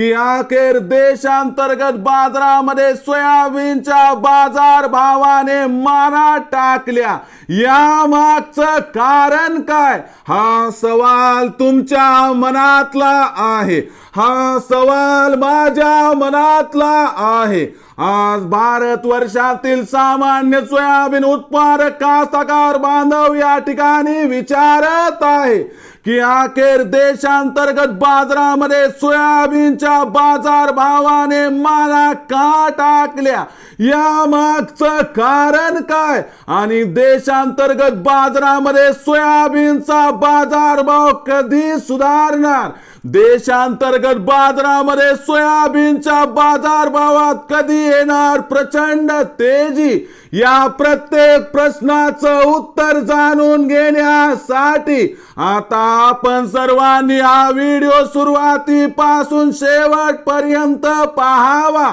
की अखेर देशांतर्गत बाजारामध्ये सोयाबीनच्या बाजार भावाने माना टाकल्या. या मागचं कारण काय? हा सवाल तुमच्या मनातला आहे. हा सवाल माझ्या मनातला आहे. आज भारत वर्षातील सामान्य सोयाबीन उत्पादक कास्तकार बांधव या ठिकाणी विचारत आहे. की अखेर देशांतर्गत बाजारामध्ये सोयाबीनच्या बाजार भावाने माला का टाकल्या? या मागचं कारण काय? आणि देशांतर्गत बाजारामध्ये सोयाबीनचा बाजारभाव कधी सुधारणार? देशांतर्गत बाजारामध्ये सोयाबीनच्या बाजार भावात कधी येणार प्रचंड तेजी? या प्रत्येक प्रश्नाचं उत्तर जाणून घेण्यासाठी आता आपण सर्वांनी हा व्हिडिओ सुरुवातीपासून शेवटपर्यंत पाहावा.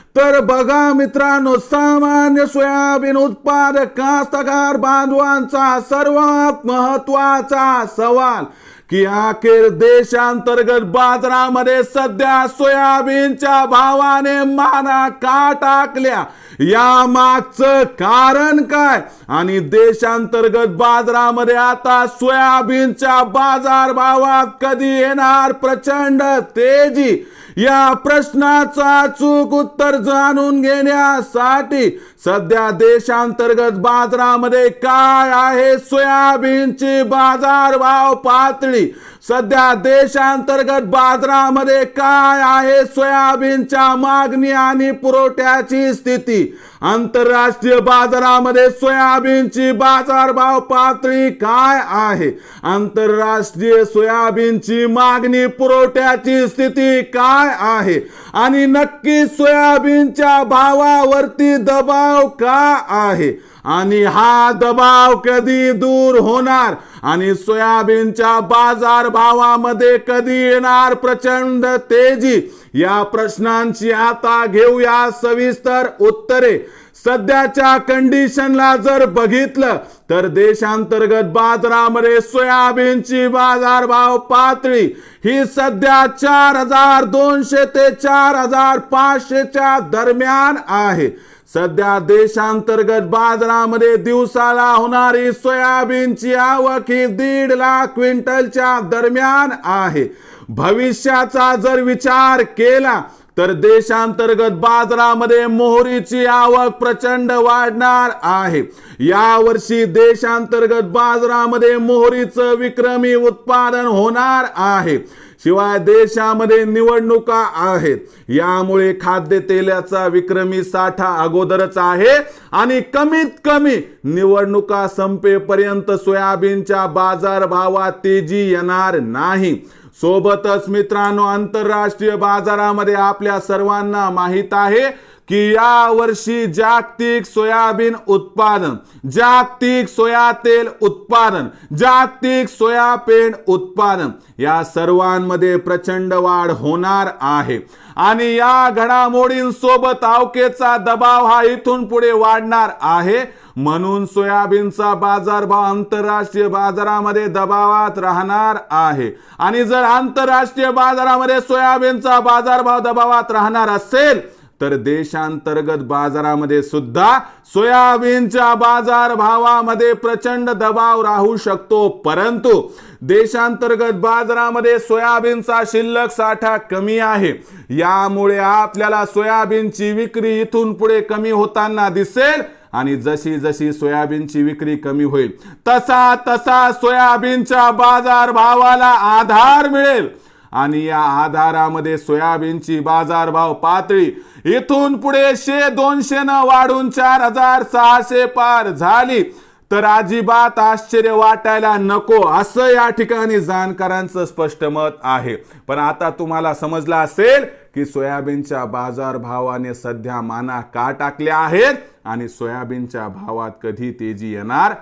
तर बघा मित्रांनो सामान्य सोयाबीन उत्पादक कास्तकार बांधवांचा सर्वात महत्त्वाचा सवाल की अखेर देशांतर्गत बाजारामध्ये सध्या सोयाबीनच्या भावाने माना का टाकल्या? या मागचं कारण काय? आणि देशांतर्गत बाजारामध्ये आता सोयाबीनच्या बाजार भावात कधी येणार प्रचंड तेजी? या प्रश्नाचा अचूक उत्तर जाणून घेण्यासाठी सध्या देशांतर्गत बाजारामध्ये काय आहे? सोयाबीनची बाजार भाव पातळी. सध्या देशांतर्गत बाजारामध्ये काय आहे? सोयाबीनच्या मागणी आणि पुरवठ्याची स्थिती. आंतरराष्ट्रीय बाजारामध्ये सोयाबीनची बाजारभाव पातळी काय आहे? आंतरराष्ट्रीय सोयाबीनची मागणी पुरवठ्याची स्थिती काय आहे? आणि नक्की सोयाबीनच्या भावावरती दबाव का आहे? आणि हा दबाव कधी दूर होणार? आणि सोयाबीनच्या बाजार भावामध्ये कधी येणार प्रचंड तेजी? या प्रश्नांची आता घेऊया सविस्तर उत्तरे. सध्याच्या कंडिशनला जर बघितलं तर देशांतर्गत बाजारामध्ये सोयाबीनची बाजारभाव पातळी ही सध्या चार हजार दोनशे ते चार हजार पाचशेच्या दरम्यान आहे. सध्या देशांतर्गत बाजारामध्ये दिवसाला होणारी सोयाबीनची आवक ही दीड लाख क्विंटलच्या दरम्यान आहे. भविष्याचा जर विचार केला तर देशांतर्गत बाजारामध्ये मोहरीची आवक प्रचंड वाढणार आहे. या वर्षी देशांतर्गत बाजारामध्ये मोहरीचं विक्रमी उत्पादन होणार आहे. शिवाय देशामध्ये निवडणुका आहेत. यामुळे खाद्यतेलाचा विक्रमी साठा अगोदरच आहे आणि कमीत कमी निवडणुका संपेपर्यंत सोयाबीनच्या बाजारभावात तेजी येणार नाही. सोबतच मित्रांनो आंतरराष्ट्रीय बाजारामध्ये आपल्या सर्वांना माहीत आहे की या वर्षी जागतिक सोयाबीन उत्पादन जागतिक सोया तेल उत्पादन जागतिक सोयाबीन उत्पादन या सर्वांमध्ये प्रचंड वाढ होणार आहे. आणि या घडामोडींसोबत अवकेचा दबाव हा इथून पुढे वाढणार आहे. म्हणून सोयाबीनचा बाजारभाव आंतरराष्ट्रीय बाजारामध्ये दबावात राहणार आहे. आणि जर आंतरराष्ट्रीय बाजारामध्ये सोयाबीनचा बाजारभाव दबावात राहणार असेल तर देशांतर्गत बाजारामध्ये सुद्धा सोयाबीनच्या बाजार भावामध्ये प्रचंड दबाव राहू शकतो. परंतु देशांतर्गत बाजारामध्ये सोयाबीनचा शिल्लक साठा कमी आहे. यामुळे आपल्याला सोयाबीनची विक्री इथून पुढे कमी होताना दिसेल आणि जशी जशी सोयाबीनची विक्री कमी होईल तसा तसा सोयाबीनच्या बाजार भावाला आधार मिळेल. आणि या आधारामध्ये सोयाबीनची बाजारभाव पातळी. इथून पुढे शे दोनशे न वाढून चार हजार सहाशे पार झाली. तर अजिबात आश्चर्य वाटायला नको असं या ठिकाणी जाणकारांचं स्पष्ट मत आहे. पण आता तुम्हाला समजलं असेल की सोयाबीनच्या बाजारभावाने सध्या माना का टाकल्या आहेत आणि सोयाबीनच्या भावात कधी तेजी येणार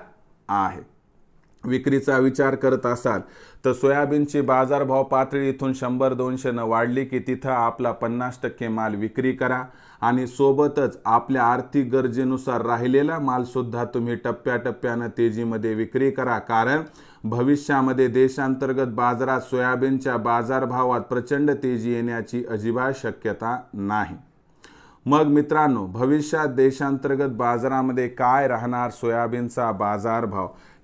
आहे? विक्रीचा विचार करत असाल तर सोयाबीनची बाजारभाव पातळी इथून शंभर दोनशेनं वाढली की तिथं आपला पन्नास टक्के माल विक्री करा आणि सोबतच आपल्या आर्थिक गरजेनुसार राहिलेला मालसुद्धा तुम्ही टप्प्याटप्प्यानं तेजीमध्ये विक्री करा. कारण भविष्यामध्ये देशांतर्गत बाजारात सोयाबीनच्या बाजारभावात प्रचंड तेजी येण्याची अजिबात शक्यता नाही. मग मित्रांनो भविष्यात देशांतर्गत बाजारामध्ये काय राहणार सोयाबीनचा बाजारभाव?